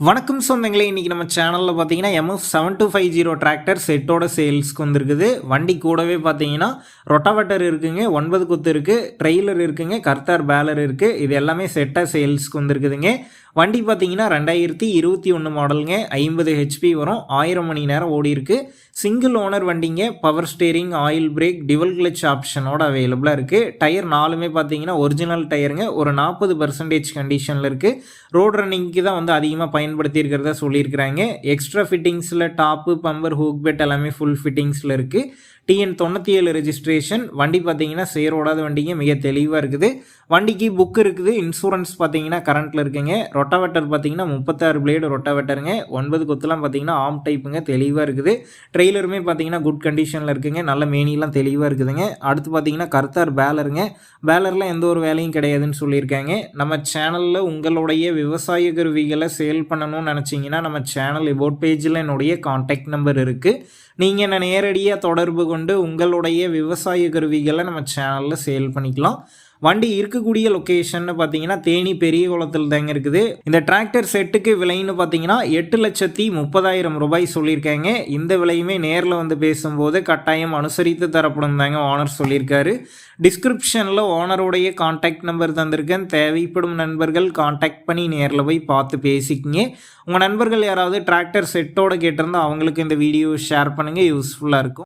வணக்கம் சொந்தங்களே இன்றைக்கி நம்ம சேனலில் பார்த்தீங்கன்னா MF seven two five zero tractor செட்டோட சேல்ஸ்க்கு வந்திருக்குது. வண்டி கூடவே பார்த்தீங்கன்னா ரொட்டாவட்டர் இருக்குங்க ஒன்பது குத்து இருக்குது ட்ரெய்லர் இருக்குங்க கர்த்தார் பேலர் இருக்குது இது எல்லாமே செட்டாக சேல்ஸ்க்கு வந்திருக்குதுங்க. வண்டி பார்த்தீங்கன்னா ரெண்டாயிரத்தி இருபத்தி ஒன்று மாடலுங்க ஐம்பது ஹெச்பி வரும் ஆயிரம் மணி நேரம் ஓடி இருக்கு. சிங்கிள் ஓனர் வண்டிங்க power steering oil brake dual clutch ஆப்ஷனோட அவைலபிளாக இருக்குது டயர் நாலுமே பார்த்தீங்கன்னா ஒரிஜினல் டயருங்க ஒரு நாற்பது பர்சன்டேஜ் கண்டிஷனில் இருக்குது ரோட் ரன்னிங்க்கு தான் வந்து அதிகமாக பயன் இருக்கிறதா சொல்லியிருக்கிறாங்க. எக்ஸ்ட்ரா ஃபிட்டிங்ஸில் டாப்பு பம்பர் ஹூக் பெட் எல்லாமே ஃபுல் ஃபிட்டிங்ஸில் இருக்குது டிஎன் தொண்ணூற்றி ஏழு ரெஜிஸ்ட்ரேஷன் வண்டி பார்த்தீங்கன்னா சேரோடாத வண்டிங்க மிக தெளிவாக இருக்குது. வண்டிக்கு புக் இருக்குது. இன்சூரன்ஸ் பார்த்தீங்கன்னா கரண்ட்டில் இருக்குங்க. ரொட்டாவேட்டர் பார்த்தீங்கன்னா முப்பத்தாறு பிளேடு ரொட்டாவேட்டருங்க ஒன்பது கொத்துலாம் பார்த்தீங்கன்னா ஆம் டைப்புங்க தெளிவாக இருக்குது. ட்ரெய்லருமே பார்த்தீங்கன்னா குட் கண்டிஷனில் இருக்குங்க. நல்ல மேனிலாம் தெளிவாக இருக்குதுங்க. அடுத்து பார்த்தீங்கன்னா கர்த்தார் பேலருங்க பேலரில் எந்த ஒரு வேலையும் கிடையாதுன்னு சொல்லியிருக்காங்க. நம்ம சேனலில் உங்களுடைய விவசாய கருவிகளை சேல் பண்ணணும்னு நினச்சிங்கன்னா நம்ம சேனல் இபோட் பேஜில் என்னுடைய கான்டாக்ட் நம்பர் இருக்குது நீங்கள் என்னை நேரடியாக தொடர்பு கொண்டு உங்களுடைய விவசாய கருவிகளை நம்ம சேனலில் சேல் பண்ணிக்கலாம். வண்டி இருக்கக்கூடிய லொக்கேஷன் பார்த்தீங்கன்னா தேனி பெரிய குளத்தில் தாங்க இருக்குது. இந்த டிராக்டர் செட்டுக்கு விலைன்னு பார்த்தீங்கன்னா எட்டு லட்சத்தி முப்பதாயிரம் ரூபாய் சொல்லியிருக்காங்க. இந்த விலையுமே நேரில் வந்து பேசும்போது கட்டாயம் அனுசரித்து தரப்படும் தாங்க ஓனர் சொல்லியிருக்காரு. டிஸ்கிரிப்ஷனில் ஓனருடைய காண்டாக்ட் நம்பர் தந்திருக்கேன். தேவைப்படும் நண்பர்கள் காண்டாக்ட் பண்ணி நேரில் போய் பார்த்து பேசிக்கிங்க. உங்கள் நண்பர்கள் யாராவது டிராக்டர் செட்டோட கேட்டிருந்தால் அவங்களுக்கு இந்த வீடியோ ஷேர் பண்ணுங்கள் யூஸ்ஃபுல்லாக இருக்கும்.